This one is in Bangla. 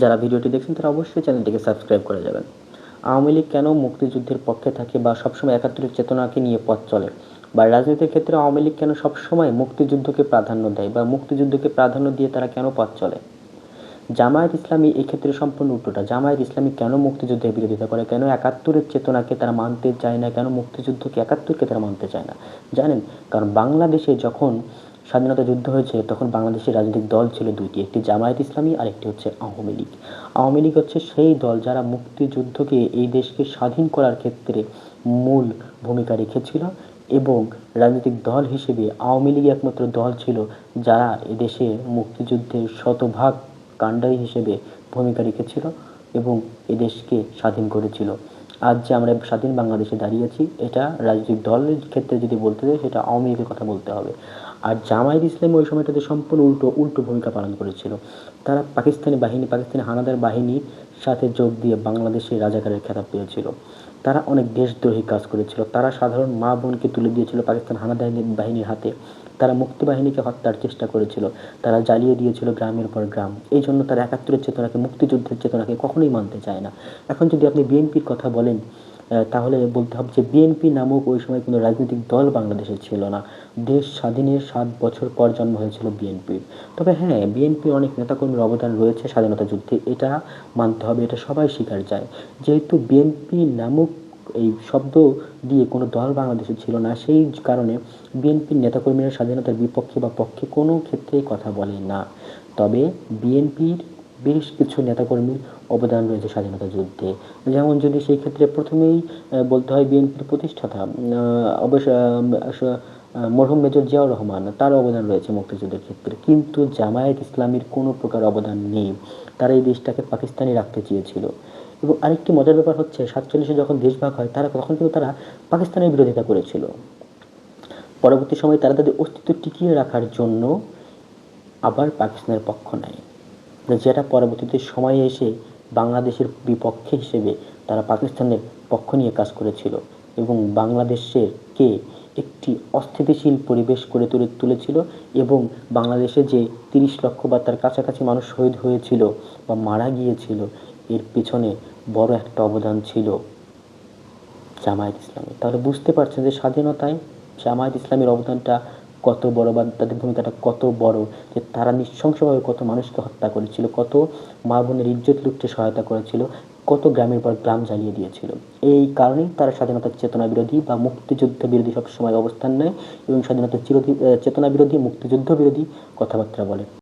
যারা ভিডিওটি দেখছেন, তারা অবশ্যই চ্যানেলটিকে সাবস্ক্রাইব করে যাবেন। আওয়ামী লীগ কেন মুক্তিযুদ্ধের পক্ষে থাকে বা সবসময় একাত্তরের চেতনাকে নিয়ে পথ চলে? বা রাজনীতির ক্ষেত্রে আওয়ামী লীগ কেন সবসময় মুক্তিযুদ্ধকে প্রাধান্য দেয় বা মুক্তিযুদ্ধকে প্রাধান্য দিয়ে তারা কেন পথ চলে? জামায়াত ইসলামী এক্ষেত্রে সম্পূর্ণ উল্টোটা। জামায়াত ইসলামী কেন মুক্তিযুদ্ধের বিরোধিতা করে? কেন একাত্তরের চেতনাকে তারা মানতে চায় না? কেন মুক্তিযুদ্ধকে একাত্তরকে তারা মানতে চায় না? জানেন, কারণ বাংলাদেশে যখন স্বাধীনতা যুদ্ধ হয়েছে, তখন বাংলাদেশের রাজনৈতিক দল ছিল দুইটি, একটি জামায়াত ইসলামী আর একটি হচ্ছে আওয়ামী লীগ। আওয়ামী লীগ হচ্ছে সেই দল যারা মুক্তিযুদ্ধকে এই দেশকে স্বাধীন করার ক্ষেত্রে মূল ভূমিকা রেখেছিল এবং রাজনৈতিক দল হিসেবে আওয়ামী লীগ একমাত্র দল ছিল যারা এদেশে মুক্তিযুদ্ধের শতভাগ কাণ্ডারি হিসেবে ভূমিকা রেখেছিল এবং এদেশকে স্বাধীন করেছিল। আজ যে আমরা স্বাধীন বাংলাদেশে দাঁড়িয়েছি এটা রাজনৈতিক দলের ক্ষেত্রে যদি বলতে যাই, সেটা আওয়ামী লীগের কথা বলতে হবে। আর জামায়াত ইসলাম ওই সময়টাতে সম্পূর্ণ উল্টো উল্টো ভূমিকা পালন করেছিল। তারা পাকিস্তানি বাহিনী, পাকিস্তানি হানাদার বাহিনীর সাথে যোগ দিয়ে বাংলাদেশে রাজাকারের খেতাব পেয়েছিল। তারা অনেক দেশদ্রোহী কাজ করেছিল। তারা সাধারণ মা বোনকে তুলে দিয়েছিল পাকিস্তান হানাদার বাহিনীর হাতে। তারা মুক্তি বাহিনীকে হত্যার চেষ্টা করেছিল। তারা জ্বালিয়ে দিয়েছিল গ্রামের পর গ্রাম। এই জন্য তারা একাত্তরের চেতনাকে, মুক্তিযুদ্ধের চেতনাকে কখনোই মানতে চায় না। এখন যদি আপনি বিএনপির কথা বলেন তাহলে বলতে হবে যে বিএনপি নামক ওই সময় কোনো রাজনৈতিক দল বাংলাদেশে ছিল না। দেশ স্বাধীনের সাত বছর পর জন্ম হয়েছিল বিএনপির তবে হ্যাঁ বিএনপির অনেক নেতাকর্মীর অবদান রয়েছে স্বাধীনতা যুদ্ধে। এটা মানতে হবে, এটা সবাই স্বীকার যায় যেহেতু বিএনপি নামক এই শব্দ দিয়ে কোনো দল বাংলাদেশে ছিল না, সেই কারণে বিএনপির নেতাকর্মীরা স্বাধীনতার বিপক্ষে বা পক্ষে কোনো ক্ষেত্রেই কথা বলে না। তবে বিএনপির বেশ কিছু নেতাকর্মীর অবদান রয়েছে স্বাধীনতা যুদ্ধে। যেমন যদি সেই ক্ষেত্রে প্রথমেই বলতে হয় বিএনপির প্রতিষ্ঠাতা অবশ্য মরহুম মেজর জিয়াউর রহমান, তার অবদান রয়েছে মুক্তিযুদ্ধের ক্ষেত্রে। কিন্তু জামায়াত ইসলামীর কোনো প্রকার অবদান নেই। তারা এই দেশটাকে পাকিস্তানি রাখতে চেয়েছিল। এবং আরেকটি মজার ব্যাপার হচ্ছে, সাতচল্লিশে যখন দেশভাগ হয়, তারা তখন কিন্তু তারা পাকিস্তানের বিরোধিতা করেছিল। পরবর্তী সময়ে তারা তাদের অস্তিত্ব টিকিয়ে রাখার জন্য আবার পাকিস্তানের পক্ষ নেয়। যেটা পরবর্তীতে সময়ে এসে বাংলাদেশের বিপক্ষে হিসেবে তারা পাকিস্তানের পক্ষ নিয়ে কাজ করেছিল এবং বাংলাদেশের কে একটি অস্থিতিশীল পরিবেশ করে তুলে, তুলেছিল এবং বাংলাদেশে যে তিরিশ লক্ষ বা তার কাছাকাছি মানুষ শহীদ হয়েছিল বা মারা গিয়েছিল, এর পিছনে বড় একটা অবদান ছিল জামায়াত ইসলামী। তাহলে বুঝতে পারছেন যে স্বাধীনতায় জামায়াত ইসলামের অবদানটা কত বড় বা তাদের ভূমিকাটা কত বড়, যে তারা নৃশংসভাবে কত মানুষকে হত্যা করেছিল, কত মা বোনের ইজ্জত লুটতে সহায়তা করেছিল, কত গ্রামের পর গ্রাম জ্বালিয়ে দিয়েছিল। এই কারণেই তারা স্বাধীনতার চেতনা বিরোধী বা মুক্তিযুদ্ধ বিরোধী সবসময় অবস্থান নেয় এবং স্বাধীনতা চিরোধী চেতনা বিরোধী, মুক্তিযুদ্ধ বিরোধী কথাবার্তা বলে।